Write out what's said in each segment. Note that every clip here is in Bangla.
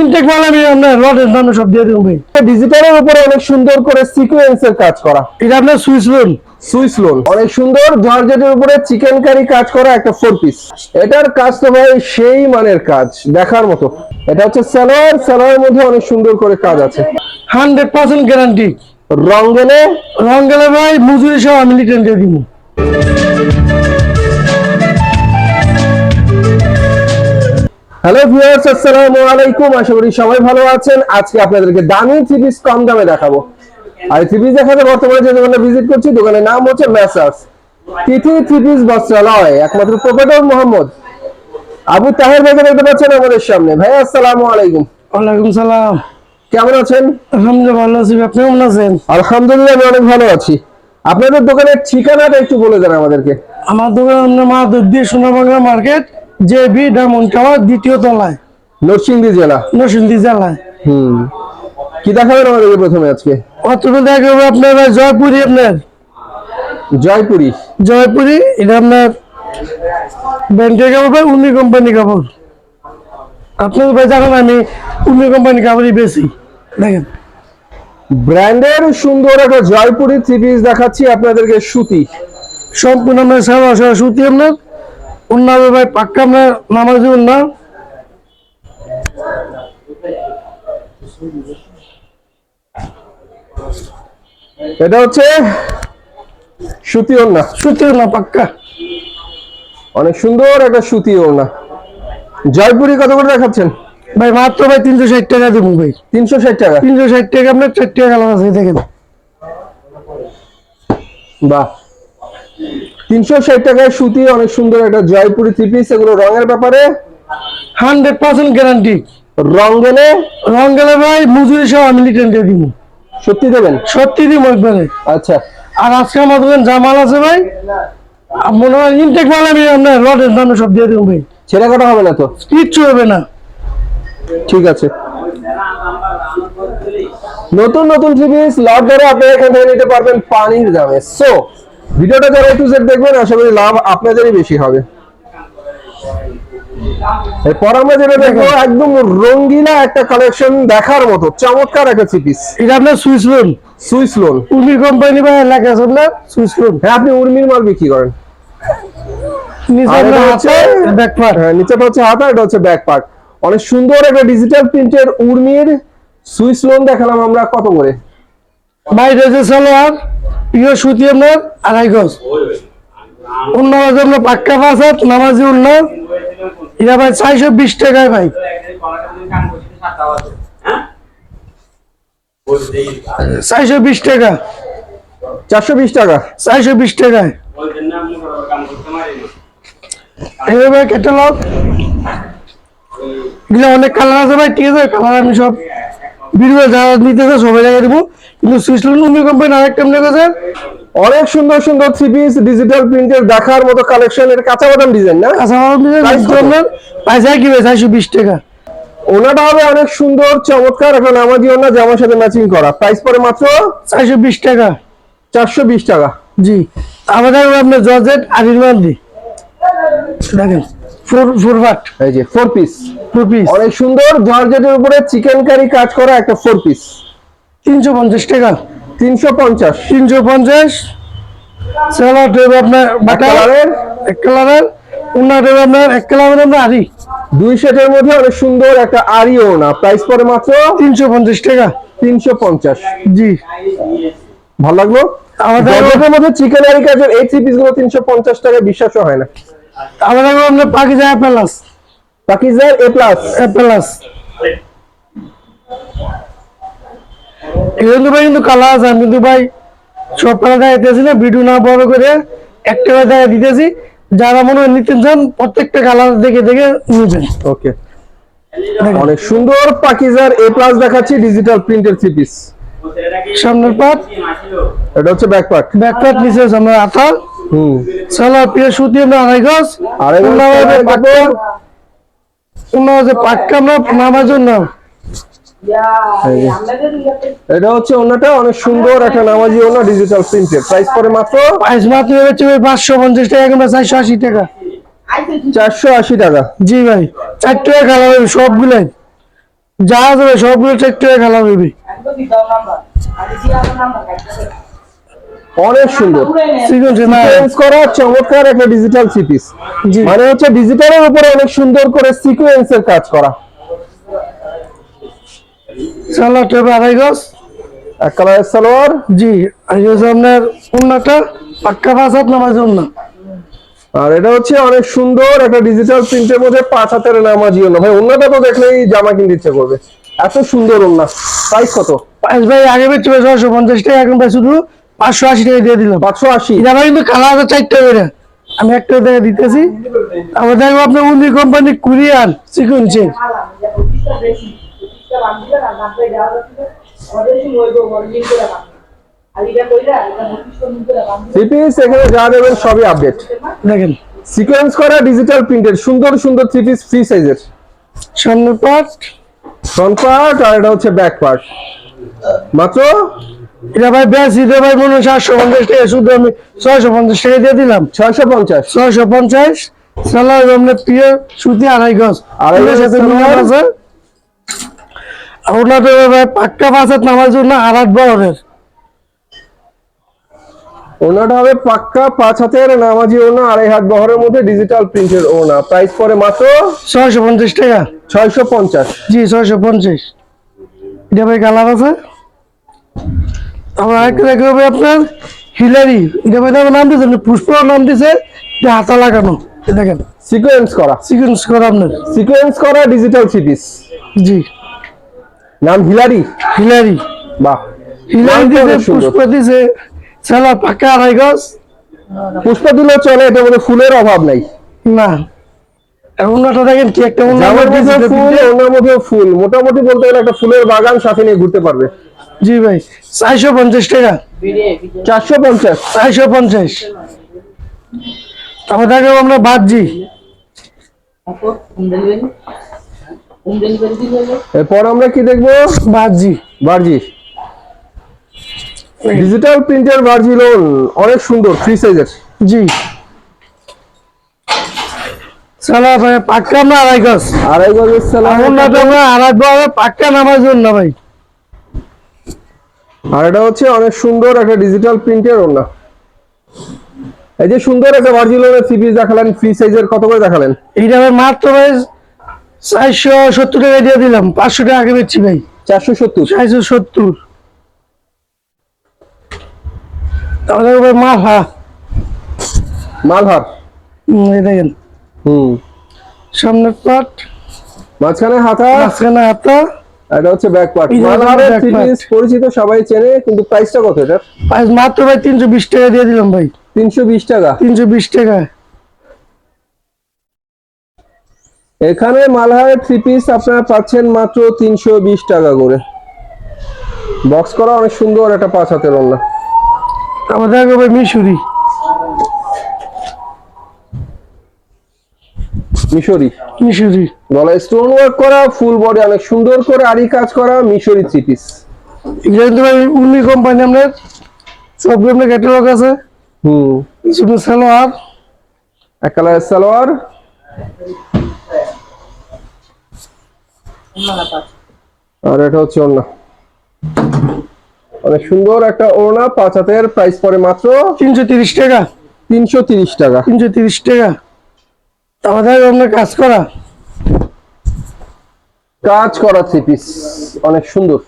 ইনটেক মাল আমি আপনার লটের দামে সব দিয়ে দেবো ভাই। ডিজিটালের উপরে অনেক সুন্দর করে সিকোয়েন্সের কাজ করা। এটা আপনার সুইচ লোন সুইস লোন অনেক সুন্দর জর্জেটের উপরে চিকেন কারি কাজ করা একটা ফোর পিস এটার কাজ তো ভাই সেই মানের কাজ দেখার মতো। এটা হচ্ছে সালোয়ার সালোয়ারের মধ্যে অনেক সুন্দর করে কাজ আছে। হান্ড্রেড পার্সেন্ট গ্যারান্টি রং গেলে রং গেলে ভাই মজুরি সহ আমি রিটার্ন দিয়ে দিব। হ্যালো ভিউয়ার্স আসসালামু আলাইকুম আশা করি সবাই ভালো আছেন। আজকে আপনাদেরকে দামি থ্রি পিস কম দামে দেখাবো। আর থ্রি পিস দেখাতে বর্তমানে যে দোকানে ভিজিট করছি দোকানের নাম হচ্ছে ম্যাসার্স তিথি থ্রি পিস বস্ত্রালয় একমাত্র প্রোপাইটর মোহাম্মদ। আবু তাহের ভাইকে দেখতে পাচ্ছেন আমাদের সামনে। ভাই আসসালামু আলাইকুম। ওয়ালাইকুম সালাম। কেমন আছেন? আলহামদুলিল্লাহ ভালো আছি। আপনি কেমন আছেন? আলহামদুলিল্লাহ আমি অনেক ভালো আছি। আপনাদের দোকানের ঠিকানাটা একটু বলে দেন আমাদেরকে। আমার দোকান মা দুধ Sonabangla market. J B diamond tower দ্বিতীয় তলায়। নরসিংদী জেলা। নরসিংদী জেলায়। হুম। কি দেখাবেন আমাদেরকে প্রথমে আজকে? অতটুকু দেখা হবে আপনার জয়পুরি আপনার। জয়পুরি। জয়পুরি এটা আপনার ব্যাংকের কাপড় ভাই উনি কোম্পানি কাপড়। আপনার ভাই জানেন আমি উনি কোম্পানি কাপড়ই বেশি। দেখেন। ব্র্যান্ডের সুন্দর একটা জয়পুরি থ্রি পিস দেখাচ্ছি আপনাদেরকে সুতি। সম্পূর্ণ আপনার সারা সারা সুতি আপনার। উন্না ভাই পাক্কা আপনার নামাজি উন্না এটা হচ্ছে সুতি ওড়না। সুতি উন্না পাক্কা। অনেক সুন্দর একটা সুতি ওড়না। জয়পুরি কত করে দেখাচ্ছেন? ভাই মাত্র ভাই তিনশো ষাট টাকা দেবো ভাই। তিনশো ষাট টাকা? তিনশো ষাট টাকা আপনার চার টাকা আছে দেখেন। বাহ। তিনশো ষাট টাকায় সুতি অনেক সুন্দর একটা জয়পুরি থ্রি পিস এগুলো রঙের ব্যাপারে? Hundred percent guarantee. রং গেলে? রং গেলে ভাই মজুরি সহ আমি রিটার্ন দিয়ে দিব। সত্যি দেবেন? সত্যি দিব একবারে। আচ্ছা। আর আজকে আমার দোকান যা আছে ভাই মনে হয় ইনটেক মাল আমি আপনার লটের দামে সব দিয়ে দেবো ভাই। ছেড়ে কাটা হবে না তো? কিচ্ছু হবে না। ঠিক আছে। নতুন নতুন থ্রি পিস লাভ ধরে আপনি এখান থেকে নিতে পারবেন পানির দামে। সো ভিডিওটা যারা একটু জেড দেখবেন আশা করি লাভ আপনাদেরই বেশি হবে। এরপর আমরা যেটা দেখব একদম রঙ্গিলা একটা কালেকশন দেখার মতো চমৎকার একটা এটা আপনার Swiss lawn Swiss lawn Urmi company বা এলাকা আছে আপনার সুইচ লোন হ্যাঁ আপনি উর্মির মাল বিক্রি করেন। হচ্ছে হাতে ব্যাক পার্ট হ্যাঁ নিচেটা হচ্ছে হাতা এটা হচ্ছে ব্যাক পার্ট অনেক সুন্দর একটা ডিজিটাল প্রিন্টের উর্মির সুইস লোন দেখালাম আমরা কত করে? বাইরে যে সালোয়ার, প্রিয় সুতি আপনার আড়াই গজ। অন্য মাঝে আপনার পাক্কা পাঁচ হাত নামাজি অন্য এটা ভাই চারশো বিশ টাকায় ভাই। চারশো বিশ টাকা। চারশো বিশ টাকা। চারশো বিশ টাকায়। এইভাবে ক্যাটালগ এগুলো অনেক কালার আছে ভাই, ঠিক আছে? কালার আমি সব ভিডিও যারা সবাই জায়গায় দিব। কিন্তু সুইসল্যান্ড কোম্পানি আরেকটা অনেক সুন্দর সুন্দর থ্রি পিস ডিজিটাল প্রিন্টের দেখার মতো কালেকশন এর কাঁচা বাদাম ডিজাইন না? কাঁচামাল Price কত? আপনার পয়সা কি চারশো বিশ টাকা। ওনাটা হবে অনেক সুন্দর চমৎকার। এখন ওনা জামার সাথে ম্যাচিং করা। প্রাইস পরে মাত্র চারশো বিশ টাকা। চারশো বিশ টাকা। জি। আমাদের আপনার জর্জেট আরিরমান দি দেখেন ফোর ফোর এই যে ফোর পিস ফোর পিস অনেক সুন্দর জর্জেটের উপরে চিকেন কারি কাজ করা একটা ফোর পিস তিনশো পঞ্চাশ টাকা। তিনশো পঞ্চাশ। তিনশো পঞ্চাশ। স্যালাড হবে আপনার কালারের। এক কালারের। উন্নাট হবে আপনার এক কালারের আপনার আরি। দুই সেটের মধ্যে অনেক সুন্দর একটা আরি ওনা প্রাইস পরে মাত্র তিনশো পঞ্চাশ টাকা। তিনশো পঞ্চাশ। জি। ভালো লাগল? আমাদের মধ্যে চিকেন কারি কাজের এই থ্রি পিসগুলো তিনশো পঞ্চাশ টাকা বিশ্বাসও হয় না। আমাদের আপনার পাখি যায় প্যালাস পাকিজার এ প্লাস প্যালাস এটা কিন্তু ভাই কিন্তু কালার আছে। আমি কিন্তু ভাই সব কালার দেখাইতেছি না। ভিডিও না বড় করে একটা করে দেখা দিতেছি যারা মনে হয় নিতে চান প্রত্যেকটা কালার দেখে দেখে নিবেন ওকে অনেক সুন্দর পাকিজার এ প্লাস দেখাচ্ছি ডিজিটাল প্রিন্টের থ্রি পিস সামনের পাট। এটা হচ্ছে ব্যাক পার্ট ব্যাক পাট নিচে আমরা আঠাল। হুম। সালা পিয়ে সুতি আমরা আড়াই গজ। আড়াই গজ হবে কাপড়। পাক্কা পাক্কা নামার জন্য এটা হচ্ছে ওনাটা অনেক সুন্দর একটা নামাজি ওনা ডিজিটাল প্রিন্টের প্রাইস পরে মাত্র? প্রাইস মাত্র হচ্ছে ভাই পাঁচশো পঞ্চাশ টাকা কিংবা চারশো আশি টাকা। চারশো আশি টাকা। জি ভাই চার টাকা কালার হবে সবগুলাই। যা যাবে সবগুলো চেক করে খেলা হবে অনেক সুন্দর। সিকোয়েন্সে করা চমৎকার একটা ডিজিটাল সিপিস জি। মানে হচ্ছে ডিজিটালের উপরে অনেক সুন্দর করে সিকোয়েন্সের কাজ করা। সালোয়ার টেপে আড়াই গজ। এক কালারের সালোয়ার। জি আর এই হচ্ছে আপনার অন্যটা পাক্কা পাঁচ হাত নামাজ অন্য আর এটা হচ্ছে অনেক সুন্দর একটা ডিজিটাল প্রিন্টের মধ্যে পাঁচ হাতের নামাজি ওনা ভাই ওনাটা তো দেখলেই জামা কিনতে ইচ্ছে করবে। এত সুন্দর ওনা প্রাইস কত? পাঁচ ভাই আগে ভাই ছশো পঞ্চাশ টাকা এখন ভাই শুধু পাঁচশো আশি টাকা দিয়ে দিলাম। পাঁচশো আশি? ভাই কিন্তু কালার আছে চারটা করে। আমি একটা টাকা দিতেছি। তারপর দেখব আপনার উনি কোম্পানি কুরিয়ার সিকুয়েন্সে থ্রি পিস এখানে যা দেবেন সবই আপডেট দেখেন। সিকোয়েন্স করা ডিজিটাল প্রিন্টের সুন্দর সুন্দর থ্রি ফ্রি সাইজের সামনের পার্ট ফ্রন্ট পার্ট আর এটা হচ্ছে ব্যাক পার্ট মাত্র এটা ভাই বেশি দিয়ে ভাই মনে হয় সাতশো পঞ্চাশ টাকা শুধু আমি ছয়শো পঞ্চাশ টাকা দিয়ে দিলাম। ছয়শো পঞ্চাশ? ছয়শো পঞ্চাশ সালার আপনার প্রিয় সুতি আড়াই গজ আড়াই সাথে। আছে। আর ভাই পাক্কা পাঁচাত নামার জন্য আড়াট বহরের। ওনাটা হবে পাক্কা পাঁচ হাতের নামাজি ওনা আড়াই হাত বহরের মধ্যে ডিজিটাল প্রিন্টের ওনা। প্রাইস পরে মাত্র ছয়শো পঞ্চাশ টাকা। ছয়শো পঞ্চাশ। জি ছয়শো পঞ্চাশ। এটা ভাই কালার আছে? আরেকটা হবে আপনার হিলারি। এটা ভাই নাম দিয়েছে পুষ্প নাম দিয়েছে এটা হাতা লাগানো। দেখেন। সিকোয়েন্স করা। সিকুয়েন্স করা আপনার। সিকোয়েন্স করা ডিজিটাল জি। নাম হিলারি। হিলারি। বাহ। হিলারি সুন্দর। পুষ্প দিছে সালা পাকা আড়াই গজ। পুষ্প দিলেও চলে এটার মধ্যে ফুলের অভাব নাই। না। ওনাটা দেখেন কি একটা ওনার জামার মধ্যে মধ্যে দিছে ফুল ওনার মধ্যে ফুল। মোটামুটি বলতে গেলে একটা ফুলের বাগান সাথে নিয়ে ঘুরতে পারবে। জি ভাই চারশো পঞ্চাশ টাকা। চারশো পঞ্চাশ? চারশো পঞ্চাশ। তারপর দেখো আমরা বাদজি এরপর আমরা কি দেখব? বাদজি ভার্জি ডিজিটাল প্রিন্টের ভার্জি লোন অনেক সুন্দর ফ্রি সাইজের জি। সালা ভাই পাক্কা আমরা আড়াই গজ। পাক্কা নামার জন্য ভাই। আর এটা হচ্ছে অনেক সুন্দর একটা ডিজিটাল প্রিন্টের ওনা এই যে সুন্দর একটা থ্রি পিস দেখালেন ফ্রি সাইজের কত করে দেখালেন? এইটা ভাই মাত্র ভাই চারশো সত্তর টাকা দিয়ে দিলাম পাঁচশো টাকা আগে বেচছি ভাই। চারশো সত্তর? চারশো সত্তর। তাহলে ভাই মাথা মালহার। দেখেন। হুম। সামনের পাট মাঝখানে হাতা মাঝখানে হাতা। এটা হচ্ছে ব্যাক পার্ট। পিস পরিচিত সবাই চেনে কিন্তু প্রাইসটা কত এটা পাঁচ মাত্র ভাই তিনশো বিশ টাকা দিয়ে দিলাম ভাই। তিনশো বিশ টাকা। তিনশো বিশ টাকা। এখানে মালহারের থ্রি পিস আপনারা পাচ্ছেন মাত্র তিনশো বিশ টাকা করে। বক্স করা অনেক সুন্দর একটা পাঁচ হাতের ওড়না। তারপর দেখো ভাই মিশুরি। মিশরি। মিশুরি। গলায় স্টোন ওয়ার্ক করা ফুল বডি অনেক সুন্দর করে আরি কাজ করা মিশরি পিস এগুলো ভাই উনি কোম্পানি আপনার সবগুলো আপনার ক্যাটালগ আছে? হুম। শুধু সালোয়ার? এক কালারের সালোয়ার। আর এটা হচ্ছে ওড়না। অনেক সুন্দর একটা ওড়না পাঁচ হাতের প্রাইস পড়ে মাত্র তিনশো তিরিশ টাকা। তিনশো তিরিশ টাকা। তিনশো তিরিশ টাকা। দেখো আপনার কাজ করা। কাজ করা থ্রি পিস অনেক সুন্দর।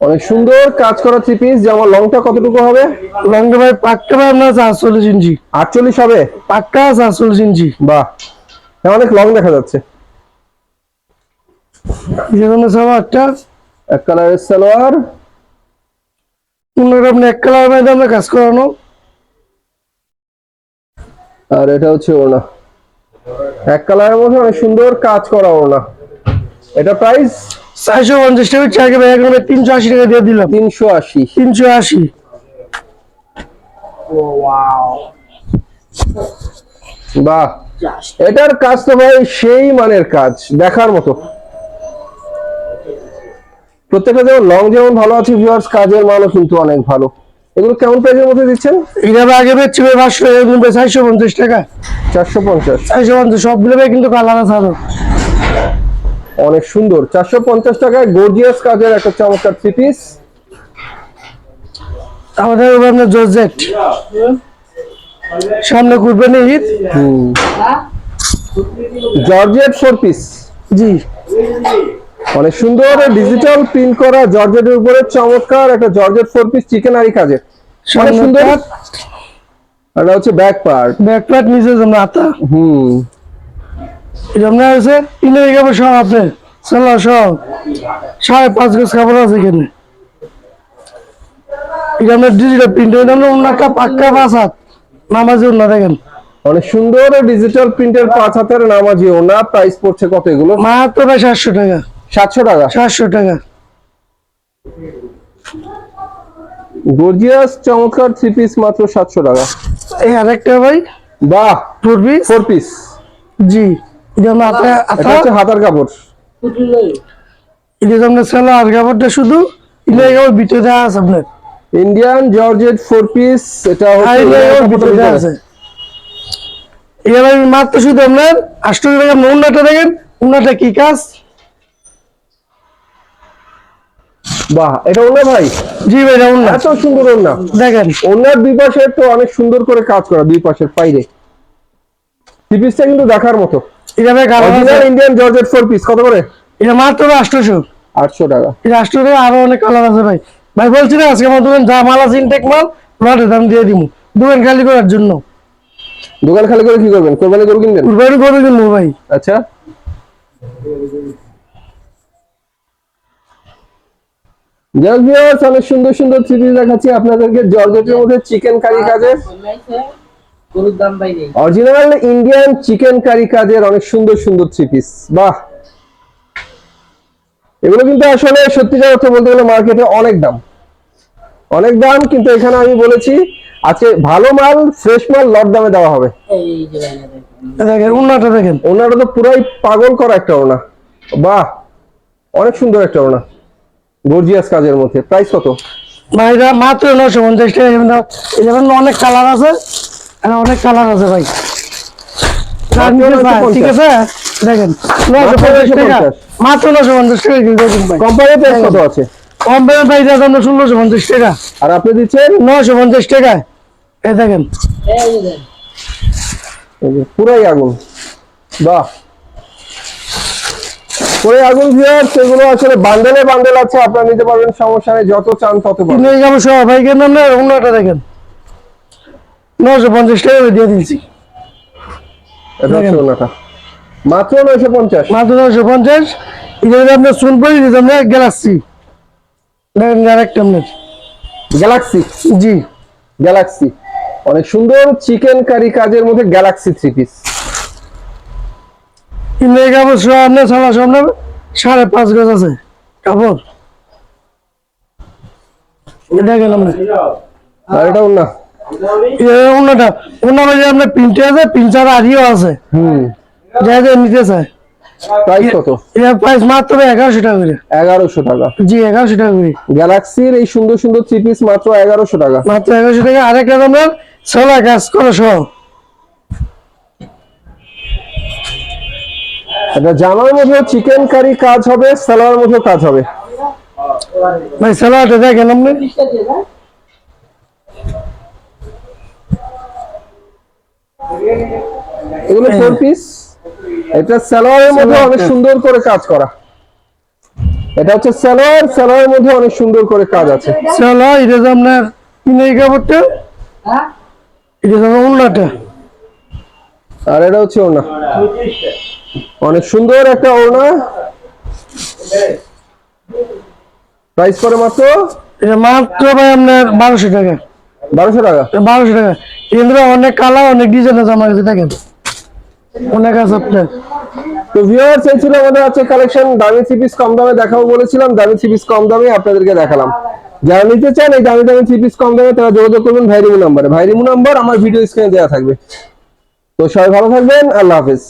অনেক সুন্দর কাজ করা থ্রি পিস যেমন লংটা কতটুকু হবে? লংটা ভাই পাক্কা ভাই আপনার চারচল্লিশ ইঞ্চি আটচল্লিশ হবে? পাক্কা চারচল্লিশ ইঞ্চি বাহ। অনেক লং দেখা যাচ্ছে। যেখানে এক কালারের সালোয়ার। আপনি এক কালার মধ্যে আমরা কাজ করানো। আর এটা হচ্ছে ওড়না। এক কালারের মধ্যে অনেক সুন্দর কাজ করা ওড়না। এটা প্রাইস চারশো পঞ্চাশ টাকা চাকে ভাই এখন তিনশো আশি টাকা দিয়ে দিলাম। তিনশো আশি। তিনশো আশি। বাহ। এটার কাজ তো ভাই সেই মানের কাজ দেখার মতো। প্রত্যেকটা যেমন লং যেমন ভালো আছে ভিউয়ার্স কাজের মানও কিন্তু অনেক ভালো। এগুলো কেমন প্রাইসের মধ্যে দিচ্ছেন? এটা আগে বেচছি ভাই পাঁচশো এখন চারশো পঞ্চাশ টাকা। চারশো পঞ্চাশ? চারশো পঞ্চাশ সবগুলো ভাই কিন্তু কালার আছে অনেক সুন্দর। চারশো পঞ্চাশ টাকায় গর্জিয়াস কাজের একটা চমৎকার থ্রি পিস আমাদের আপনার জর্জেট সামনে Qurbani Eid? Georgette four piece জি। অনেক সুন্দর ডিজিটাল প্রিন্ট করা জর্জেটের উপরে চমৎকার একটা জর্জেট ফোর পিস চিকেন আরি কাজের। অনেক সুন্দর। এটা হচ্ছে ব্যাক পার্ট ব্যাক প্লেট নিচে যেমন আতা হুম। এটা আপনার হচ্ছে ইনের কাপড় সব আপনার সালোয়ার সব। সাড়ে পাঁচ গজ কাপড় আছে এখানে। এটা আপনার ডিজিটাল প্রিন্ট এটা আপনার ওনারটা পাক্কা পাঁচ হাত। নামাজে ওনা দেখেন। অনেক সুন্দর ডিজিটাল প্রিন্টের পাঁচ হাতের নামাজি ওনা প্রাইস পড়ছে কত এগুলো? মাত্র সাতশো টাকা। সাতশো টাকা? সাতশো টাকা। গর্জিয়াস চমৎকার থ্রি পিস মাত্র সাতশো টাকা। এই আরেকটা ভাই? বাহ! ফোর পিস ফোর পিস জি এটা হচ্ছে হাতার কাপড়। এটা আপনার সালোয়ার কাপড়টা শুধু কাপড় দেওয়া আছে আপনার। ইন্ডিয়ান জর্জেট ফোর পিস এটা হচ্ছে দেওয়া আছে। আমি মাত্র শুধু আপনার আটশো টাকা উন্নাটা দেখেন। উন্নাটা কি কাজ? বাহ এটা ওনা ভাই? জি ভাই এটা উন্না এত সুন্দর ওনা দেখেন। ওনার দুই পাশে তো অনেক সুন্দর করে কাজ করা দুই পাশের থ্রি পিসটা কিন্তু দেখার মতো। এটা ভাই original Indian georgette four piece কত করে? এটা মাত্র আটশোশো। আটশো টাকা। এটা আটশো টাকা আরও অনেক কালার আছে ভাই। ভাই বলছি না আজকে আমার দোকান যা মাল আছে ইনটেক মাল লটের দাম দিয়ে দিব দোকান খালি করার জন্য। দোকান খালি করে কি করবেন? কোরবানি গরু কিনবেন? কুরবানি করে কিনবো ভাই। আচ্ছা যাক ভিউয়ার্স অনেক সুন্দর সুন্দর থ্রি পিস দেখাচ্ছি। আপনাদেরকে জর্জেটের মধ্যে চিকেন কারি কাজের। অরিজিনাল ইন্ডিয়ান চিকেন কারি কাজের অনেক সুন্দর সুন্দর থ্রি পিস বাহ! এগুলো কিন্তু আসলে সত্যিকার অর্থ বলতে গেলে মার্কেটে অনেক দাম। অনেক দাম কিন্তু এখানে আমি বলেছি আজকে ভালো মাল ফ্রেশ মাল লট দামে দেওয়া হবে। এই যে ভাইয়া দেখেন। এ দেখেন। ওনারা তো পুরাই পাগল করা একটা ওনা বাহ! অনেক সুন্দর একটা ওনা গর্জিয়াস কাজের মধ্যে। প্রাইস কত? ভাই এটা মাত্র নশো পঞ্চাশ টাকা। যেমন অনেক কালার আছে। এখানে অনেক কালার আছে ভাই। ঠিক আছে দেখেন মাত্র নশো পঞ্চাশ। টাকা কোম্পানির প্রাইস কত আছে? কম দামে ভাই এটা ষোলোশো পঞ্চাশ টাকা। আর আপনি দিচ্ছেন? নশো পঞ্চাশ টাকা। এই দেখেন। পুরাই আগুন। বাহ। পুরাই আগুন ভিউয়ার সেগুলো আসলে বান্ডেলে বান্ডেল আছে আপনারা নিতে পারবেন সমস্যা নেই যত চান তত পাবেন। কিনে যাব সব ভাই কেন না অন্যটা দেখেন। নশো পঞ্চাশ টাকা করে দিয়ে দিচ্ছি এটা হচ্ছে ওনাটা মাত্র নয়শো পঞ্চাশ। মাত্র নশো পঞ্চাশ। এটা আপনার শুনবই দিতে আপনার গ্যালাক্সি দেখেন আরেকটা আপনার। গ্যালাক্সি জি। গ্যালাক্সি অনেক সুন্দর চিকেন কারি কাজের মধ্যে গ্যালাক্সি থ্রি পিস কাপড় আপনার সারা সব সাড়ে পাঁচ গজ আছে কাপড়। এটা আপনার আর এটা ওনা অন্যটা অন্য মাঝে আপনার প্রিন্টে আছে প্রিন্টার আরিও আছে। হুম। যা যা নিতে চায়। প্রাইস কত? এর প্রাইস মাত্র টাকা করে। টাকা। জি টাকা করে। গ্যালাক্সির এই সুন্দর সুন্দর থ্রি পিস মাত্র এগারোশো টাকা। মাত্র এগারোশো টাকা আরেকটা আপনার সোলা কাজ করো সহ। এটা জামার মধ্যে চিকেন কারি কাজ হবে সালোয়ার মধ্যে কাজ হবে? ভাই সালোয়ারটা দেখেন আপনি এগুলো ফোর পিস এটা সালোয়ারের মধ্যে অনেক সুন্দর করে কাজ করা। এটা হচ্ছে সালোয়ার সালোয়ারের মধ্যে অনেক সুন্দর করে কাজ আছে। চলো এটা যে আপনার কিনে কাপড়টা? হ্যাঁ। এটা যে উন্নাটা আর এটা হচ্ছে ওড়না। অনেক সুন্দর একটা ওড়না। প্রাইস পরে মাত্র? মাত্র ভাই আপনার বারোশো টাকা। বারোশো টাকা? বারোশো টাকা। কিন্তু অনেক কালার অনেক ডিজাইনের জামা আছে দেখেন। অনেক আছে আপনার। তো ভিউয়ার্স এই ছিল আমাদের আছে কালেকশন দামি থ্রি পিস কম দামে দেখাবো বলেছিলাম দামি থ্রি পিস কম দামে আপনাদেরকে দেখালাম। যারা নিতে চান এই দামি দামি থ্রি পিস কম দামে তারা যোগাযোগ করবেন ভাইরিমু নাম্বারে। ভাইরিমু নাম্বার আমার ভিডিও স্ক্রিনে দেওয়া থাকবে। তো সবাই ভালো থাকবেন আল্লাহ হাফেজ।